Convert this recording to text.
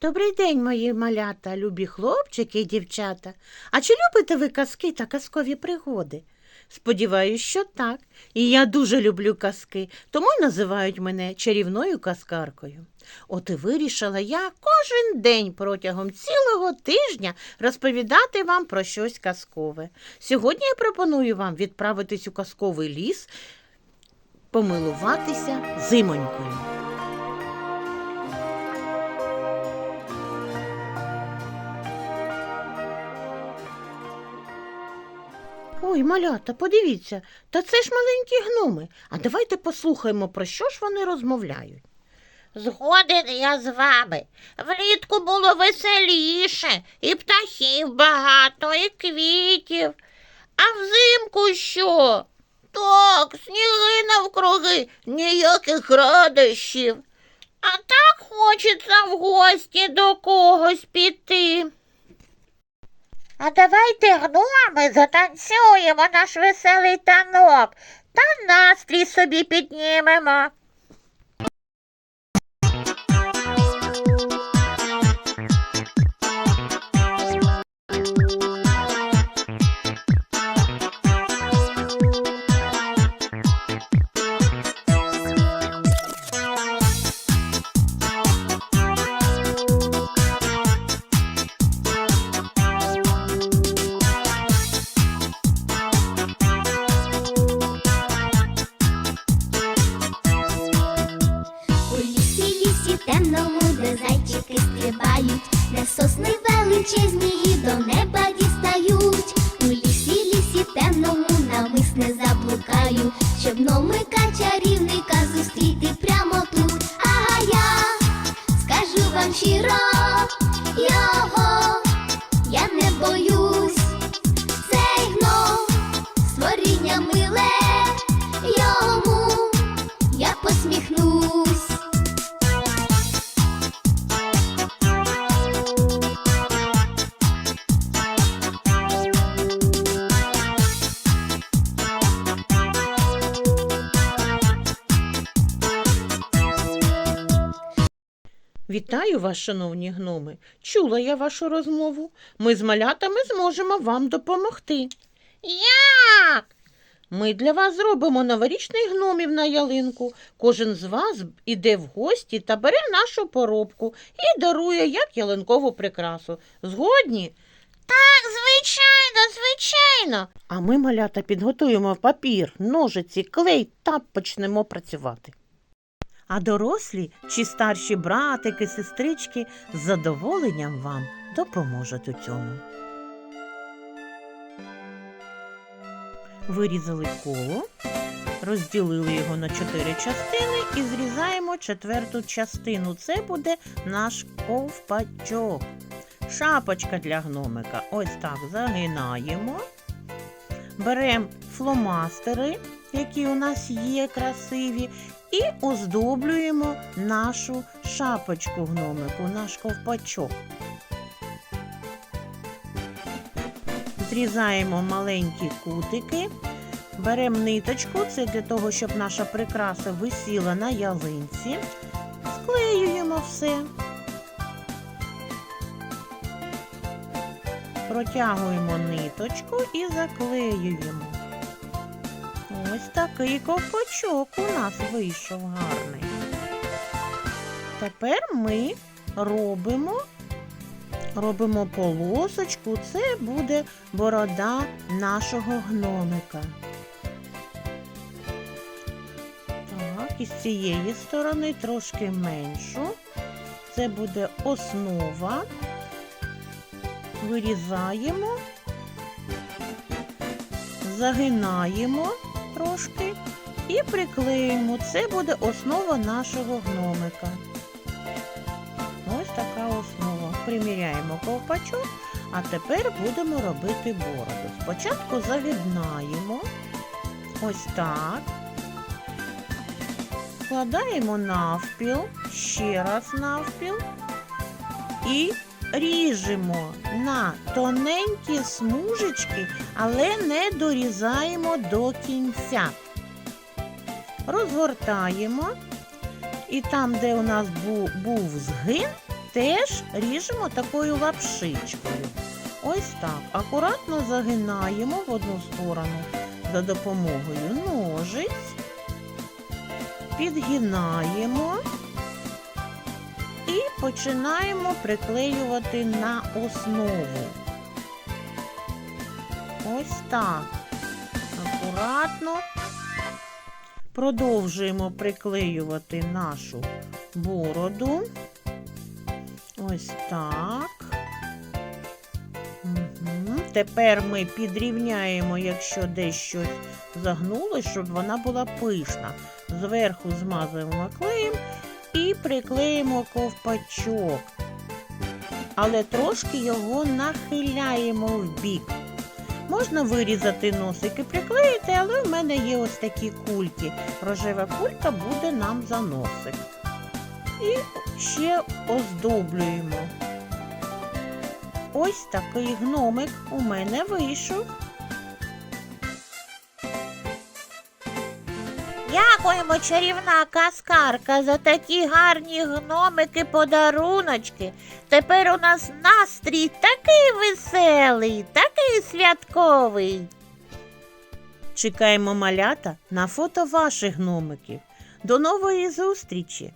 Добрий день, мої малята, любі хлопчики і дівчата. А чи любите ви казки та казкові пригоди? Сподіваюсь, що так. І я дуже люблю казки, тому й називають мене чарівною казкаркою. От і вирішила я кожен день протягом цілого тижня розповідати вам про щось казкове. Сьогодні я пропоную вам відправитись у казковий ліс, помилуватися зимонькою. Ой, малята, подивіться, та це ж маленькі гноми. А давайте послухаємо, про що ж вони розмовляють. Згоден я з вами. Влітку було веселіше, і птахів багато, і квітів. А взимку що? Так, сніги навкруги, ніяких радощів. А так хочеться в гості до когось піти. А давайте гноми затанцюємо наш веселий танок та настрій собі піднімемо. Вам його, я не боюсь. Вітаю вас, шановні гноми. Чула я вашу розмову. Ми з малятами зможемо вам допомогти. Як? Ми для вас зробимо новорічний гномів на ялинку. Кожен з вас іде в гості та бере нашу поробку і дарує як ялинкову прикрасу. Згодні? Так, звичайно, звичайно. А ми, малята, підготуємо папір, ножиці, клей та почнемо працювати. А дорослі чи старші братики, сестрички з задоволенням вам допоможуть у цьому. Вирізали коло, розділили його на чотири частини і зрізаємо четверту частину. Це буде наш ковпачок. Шапочка для гномика. Ось так загинаємо. Беремо фломастери, які у нас є красиві, і оздоблюємо нашу шапочку гномику, наш ковпачок. Зрізаємо маленькі кутики, беремо ниточку, це для того, щоб наша прикраса висіла на ялинці. Склеюємо все. Протягуємо ниточку і заклеюємо. Ось такий ковпачок у нас вийшов гарний. Тепер ми робимо, робимо полосочку, це буде борода нашого гномика. Так, і з цієї сторони трошки меншу. Це буде основа. Вирізаємо, загинаємо трошки і приклеїмо. Це буде основа нашого гномика. Ось така основа. Приміряємо ковпачок, а тепер будемо робити бороду. Спочатку загинаємо. Ось так. Складаємо навпіл, ще раз навпіл і ріжемо на тоненькі смужечки, але не дорізаємо до кінця. Розгортаємо, і там, де у нас був, був згин, теж ріжемо такою лапшичкою. Ось так. Акуратно загинаємо в одну сторону за допомогою ножиць. Підгинаємо починаємо приклеювати на основу. Ось так. Акуратно. Продовжуємо приклеювати нашу бороду. Ось так. Угу. Тепер ми підрівняємо, якщо десь щось загнулося, щоб вона була пишна. Зверху змазуємо клеєм приклеїмо ковпачок. Але трошки його нахиляємо в бік. Можна вирізати носик і приклеїти, але в мене є ось такі кульки. Рожева кулька буде нам за носик. І ще оздоблюємо. Ось такий гномик у мене вийшов. Дякуємо, чарівна каскарка, за такі гарні гномики подаруночки. Тепер у нас настрій такий веселий, такий святковий. Чекаємо малята на фото ваших гномиків. До нової зустрічі!